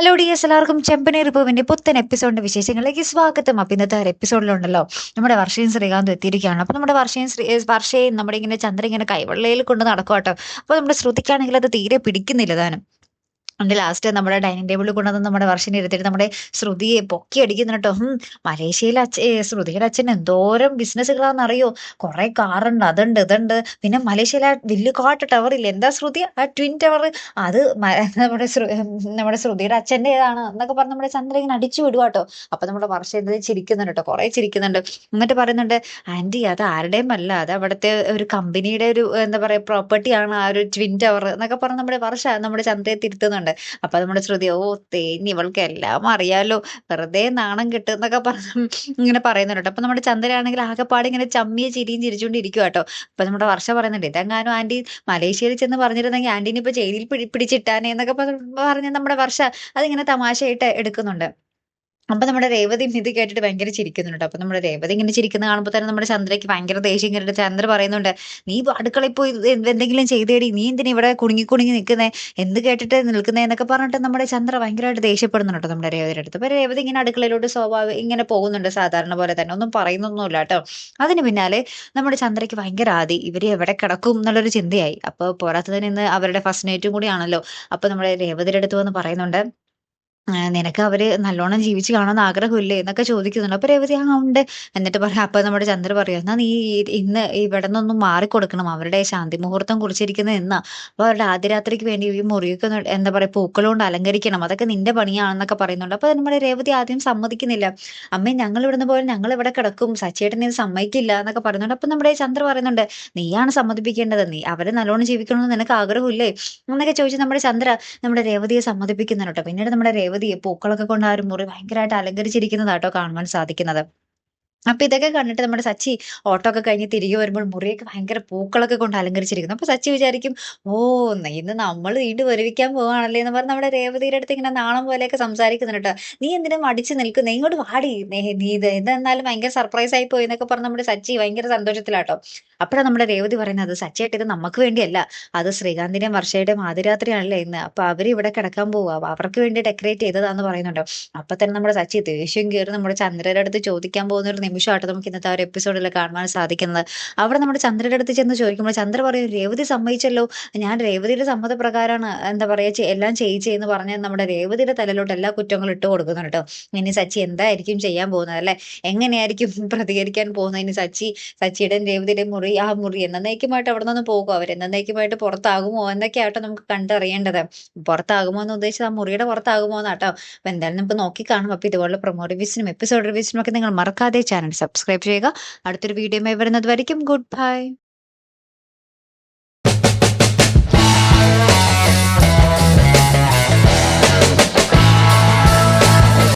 Hello D S എല്ലാവർക്കും ചെമ്പനീർ റിപ്പുവിന്റെ പുത്തൻ എപ്പിസോഡിന്റെ വിശേഷങ്ങളിലേക്ക് സ്വാഗതം. അപ്പം ഇന്നത്തെ ഒരു എപ്പിസോഡിലുണ്ടല്ലോ നമ്മുടെ വർഷയും ശ്രീകാന്തും എത്തിയിരിക്കുകയാണ്. അപ്പം നമ്മുടെ വർഷയും ശ്രീ വർഷയും നമ്മുടെ ഇങ്ങനെ ചന്ദ്രൻ ഇങ്ങനെ കൈവെള്ളയിൽ കൊണ്ട് നടക്കുക കേട്ടോ അപ്പോൾ നമ്മുടെ ശ്രുതിക്കാണെങ്കിൽ അത് തീരെ പിടിക്കുന്നില്ല താനും. എന്നിട്ട് ലാസ്റ്റ് നമ്മുടെ ഡൈനിങ് ടേബിളിൽ കൊണ്ടുവന്ന് നമ്മുടെ വർഷം ഇരുത്തിയിട്ട് നമ്മുടെ ശ്രുതിയെ പൊക്കി അടിക്കുന്നു കേട്ടോ. ഹും. മലേഷ്യയിലെ അച്ഛ ശ്രുതിയുടെ അച്ഛൻ എന്തോരം ബിസിനസ്സുകളാണെന്ന് അറിയോ? കുറെ കാറുണ്ട് അതുണ്ട് ഇതുണ്ട്. പിന്നെ മലേഷ്യയിലെ വലിയ ടവർ ഇല്ല? എന്താ ശ്രുതി? ആ ട്വിൻ ടവർ അത് നമ്മുടെ നമ്മുടെ ശ്രുതിയുടെ അച്ഛന്റെ ഏതാണ്? എന്നൊക്കെ പറഞ്ഞ് നമ്മുടെ ചന്ദ്രൻ ഇങ്ങനെ അടിച്ചു വിടുക കേട്ടോ. അപ്പൊ നമ്മുടെ വർഷം എന്താ ചിരിക്കുന്നുണ്ട് കേട്ടോ. കുറെ ചിരിക്കുന്നുണ്ട്. എന്നിട്ട് പറയുന്നുണ്ട് ആന്റി അത് ആരുടെയും അല്ല. അത് അവിടുത്തെ ഒരു കമ്പനിയുടെ ഒരു എന്താ പറയാ പ്രോപ്പർട്ടിയാണ് ആ ഒരു ട്വിൻ ടവർ എന്നൊക്കെ പറഞ്ഞ് നമ്മുടെ വർഷ നമ്മുടെ ചന്ദ്രയെ തിരുത്തുന്നുണ്ട്. അപ്പൊ നമ്മുടെ ശ്രുതി ഓ തേഞ്ഞ് ഇവൾക്ക് എല്ലാം അറിയാലോ. വെറുതെ നാണം കിട്ടും എന്നൊക്കെ പറഞ്ഞ് ഇങ്ങനെ പറയുന്നുണ്ട് അപ്പൊ നമ്മുടെ ചന്ദ്രയാണെങ്കിൽ ആകെപ്പാട് ഇങ്ങനെ ചമ്മിയ ചിരിയും ചിരിച്ചുകൊണ്ടിരിക്കുക കേട്ടോ. അപ്പൊ നമ്മുടെ വർഷ പറയുന്നുണ്ട് ഇതെങ്ങാനും ആന്റി മലേഷ്യയിൽ ചെന്ന് പറഞ്ഞിരുന്നെങ്കിൽ ആന്റിനിപ്പോ ഇപ്പൊ ജയിലിൽ പിടി പിടിച്ചിട്ടാനേ എന്നൊക്കെ പറ- പറഞ്ഞ് നമ്മുടെ വർഷ അതിങ്ങനെ തമാശയായിട്ട് എടുക്കുന്നുണ്ട്. അപ്പൊ നമ്മുടെ രേവതി ഇത് കേട്ടിട്ട് ഭയങ്കര ചിരിക്കുന്നുണ്ട്. അപ്പൊ നമ്മുടെ രേവതി ഇങ്ങനെ ചിരിക്കുന്ന കാണുമ്പോൾ തന്നെ നമ്മുടെ ചന്ദ്രയ്ക്ക് ഭയങ്കര ദേഷ്യം കേട്ടിട്ട് ചന്ദ്ര പറയുന്നുണ്ട് നീ അടുക്കള പോയി എന്തെങ്കിലും ചെയ്തേടി നീ എന്തിനാ ഇവിടെ കുണുങ്ങി കുണുങ്ങി നിൽക്കുന്നേ? എന്ത് കേട്ടിട്ട് നിൽക്കുന്നേ? എന്നൊക്കെ പറഞ്ഞിട്ട് നമ്മുടെ ചന്ദ്ര ഭയങ്കരമായിട്ട് ദേഷ്യപ്പെടുന്നുണ്ട് നമ്മുടെ രേവതിയുടെ അടുത്ത്. അപ്പൊ രേവതി ഇങ്ങനെ അടുക്കളയിലോട്ട് സ്വഭാവം ഇങ്ങനെ പോകുന്നുണ്ട് സാധാരണ പോലെ തന്നെ. ഒന്നും പറയുന്നൊന്നുമില്ല കേട്ടോ. അതിന് പിന്നാലെ നമ്മുടെ ചന്ദ്രയ്ക്ക് ഭയങ്കര ആദി. ഇവർ എവിടെ കിടക്കും? എന്നുള്ളൊരു ചിന്തയായി. അപ്പൊ പോരാത്തതിന് ഇന്ന് അവരുടെ ഫസ്റ്റ് നൈറ്റും കൂടിയാണല്ലോ അപ്പൊ നമ്മുടെ രേവതിയുടെ അടുത്ത് വന്ന് പറയുന്നുണ്ട് നിനക്ക് അവർ നല്ലോണം ജീവിച്ച് കാണാൻ ആഗ്രഹമില്ലേ എന്നൊക്കെ ചോദിക്കുന്നുണ്ട്. അപ്പൊ രേവതി ആ ഉണ്ട്. എന്നിട്ട് പറയാം അപ്പൊ നമ്മുടെ ചന്ദ്ര പറയാം എന്നാ നീ ഇന്ന് ഇവിടെ നിന്നൊന്നും മാറിക്കൊടുക്കണം. അവരുടെ ശാന്തി മുഹൂർത്തം കുറിച്ചിരിക്കുന്നത് എന്നാ അപ്പൊ അവരുടെ ആദ്യരാത്രിക്ക് വേണ്ടി ഈ മുറിയൊക്കെ എന്താ പറയാ പൂക്കളുകൊണ്ട് അലങ്കരിക്കണം. അതൊക്കെ നിന്റെ പണിയാണെന്നൊക്കെ പറയുന്നുണ്ട്. അപ്പൊ നമ്മുടെ രേവതി ആദ്യം സമ്മതിക്കുന്നില്ല. അമ്മേ ഞങ്ങൾ ഇവിടുന്ന് പോലെ ഞങ്ങൾ ഇവിടെ കിടക്കും. സച്ചേട്ടൻ ഇത് സമ്മതിക്കില്ല എന്നൊക്കെ പറയുന്നുണ്ട്. അപ്പൊ നമ്മുടെ ചന്ദ്ര പറയുന്നുണ്ട് നീയാണ് സമ്മതിപ്പിക്കേണ്ടത്. നീ അവരെ നല്ലോണം ജീവിക്കണമെന്ന് നിനക്ക് ആഗ്രഹമില്ലേ? എന്നൊക്കെ ചോദിച്ച് നമ്മുടെ ചന്ദ്ര നമ്മുടെ രേവതിയെ സമ്മതിപ്പിക്കുന്നുണ്ട്. പിന്നീട് നമ്മുടെ രേവതിയെ പൂക്കളൊക്കെ കൊണ്ട് ആ ഒരു മുറി ഭയങ്കരമായിട്ട് അലങ്കരിച്ചിരിക്കുന്നതാട്ടോ കാണുവാൻ സാധിക്കുന്നത്. അപ്പൊ ഇതൊക്കെ കണ്ടിട്ട് നമ്മുടെ സച്ചി ഓട്ടോ ഒക്കെ കഴിഞ്ഞ് തിരികെ വരുമ്പോൾ മുറിയൊക്കെ ഭയങ്കര പൂക്കളൊക്കെ കൊണ്ട് അലങ്കരിച്ചിരിക്കുന്നു. അപ്പൊ സച്ചി വിചാരിക്കും ഓ ന്ന ഇന്ന് നമ്മൾ വീണ്ടും വരുവിക്കാൻ പോവാണല്ലേ എന്ന് പറഞ്ഞ് നമ്മുടെ രേവതിയുടെ അടുത്ത് ഇങ്ങനെ നാണം പോലെയൊക്കെ സംസാരിക്കുന്നുണ്ട് കേട്ടോ. നീ എന്തിനാ അടിച്ചു നിൽക്കുന്നേ? ഇങ്ങോട്ട് വാടി. നീ ഇത് ഇതെന്നാലും ഭയങ്കര സർപ്രൈസ് ആയി പോയി എന്നൊക്കെ പറഞ്ഞ് നമ്മുടെ സച്ചി ഭയങ്കര സന്തോഷത്തിലാട്ടോ അപ്പോഴാണ് നമ്മുടെ രേവതി പറയുന്നത് സച്ചിയായിട്ട് ഇത് നമുക്ക് വേണ്ടിയല്ല. അത് ശ്രീകാന്തിന്റെയും വർഷയുടെയും ആദ്യരാത്രിയാണല്ലേ ഇന്ന്. അപ്പൊ അവർ ഇവിടെ കിടക്കാൻ പോവുക അവർക്ക് വേണ്ടി ഡെക്കറേറ്റ് ചെയ്തതാന്ന് പറയുന്നുണ്ടോ. അപ്പൊ തന്നെ നമ്മുടെ സച്ചി ദേഷ്യം കയറി നമ്മുടെ ചന്ദ്രയുടെ അടുത്ത് ചോദിക്കാൻ പോകുന്ന ഒരു നിമിഷമായിട്ട് നമുക്ക് ഇന്നത്തെ ആ ഒരു എപ്പിസോഡിൽ കാണുവാൻ സാധിക്കുന്നത്. അവിടെ നമ്മുടെ ചന്ദ്രയുടെ അടുത്ത് ചെന്ന് ചോദിക്കുമ്പോൾ ചന്ദ്ര പറയും രേവതി സമ്മതിച്ചല്ലോ. ഞാൻ രേവതിയുടെ സമ്മതപ്രകാരമാണ് എന്താ പറയുക എല്ലാം എല്ലാം ചെയ്യിച്ചെന്ന് പറഞ്ഞ് നമ്മുടെ രേവതിയുടെ തലയിലോട്ട് എല്ലാ കുറ്റങ്ങളും ഇട്ട് കൊടുക്കുന്നുണ്ട് ഇനി സച്ചി എന്തായിരിക്കും ചെയ്യാൻ പോകുന്നത് അല്ലെ? എങ്ങനെയായിരിക്കും പ്രതികരിക്കാൻ പോകുന്നത്? ഇനി സച്ചി സച്ചിയുടെയും രേവതിയുടെയും മുറി ആ മുറി എന്നേക്കുമായിട്ട് അവിടെ നിന്ന് പോകും അവർ എന്നേക്കുമായിട്ട് പുറത്താകുമോ? എന്നൊക്കെയാട്ടോ നമുക്ക് കണ്ടറിയേണ്ടത്? പുറത്താകുമോ എന്ന് ഉദ്ദേശിച്ചത് ആ മുറിയുടെ പുറത്താകുമോ എന്നാട്ടോ. അപ്പൊ എന്തായാലും നമുക്ക് നോക്കി കാണും അപ്പൊ ഇതുപോലുള്ള പ്രൊമോ റിവ്യൂസിനും എപ്പിസോഡ് റിവ്യൂസിനും ഒക്കെ നിങ്ങൾ മറക്കാതെ ചാനൽ സബ്സ്ക്രൈബ് ചെയ്യുക. അടുത്തൊരു വീഡിയോ വരുന്നത് വരയ്ക്കും ഗുഡ് ബൈ.